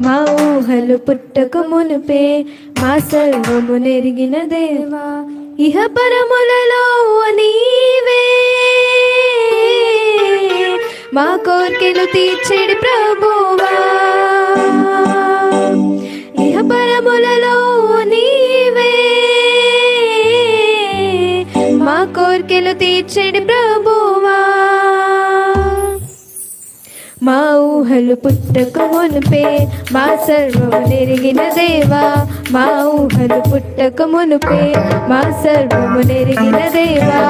మా ఊహలు పుట్టక మునుపే మా సర్వము నెరిగిన దేవా ఇహ పరములలో నీవే. మా కోర్కెలు తీర్చెడి ప్రభువా. ఇహ పరములలో నీవే. మా కోర్కెలు తీర్చెడి ప్రభువా. మా ఊహలు పుట్టక మునుపే మా సర్వము నెరిగిన దేవా. మా ఊహలు పుట్టక మునుపే మా సర్వము నెరిగిన దేవా.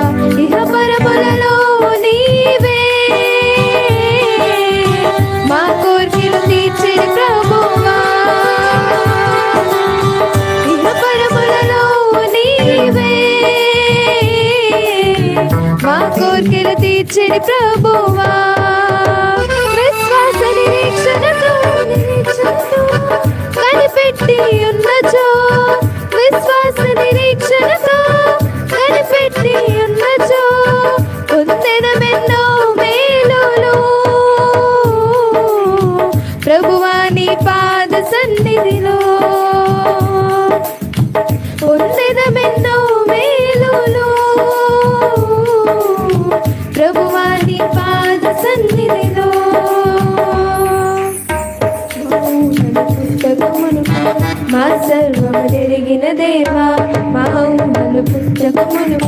ఇహ పరములలో నీవే. మా కోరికలు తీర్చిన ప్రభువా. ఇహ పరములలో నీవే. మా కోరికలు తీర్చిన ప్రభువా. సన్నిధిలో పొందెదమెన్నో మేలులు. ప్రభువాని పాద సన్నిధిలో. మా సర్వము జరిగిన దేవా మా పుస్తకమును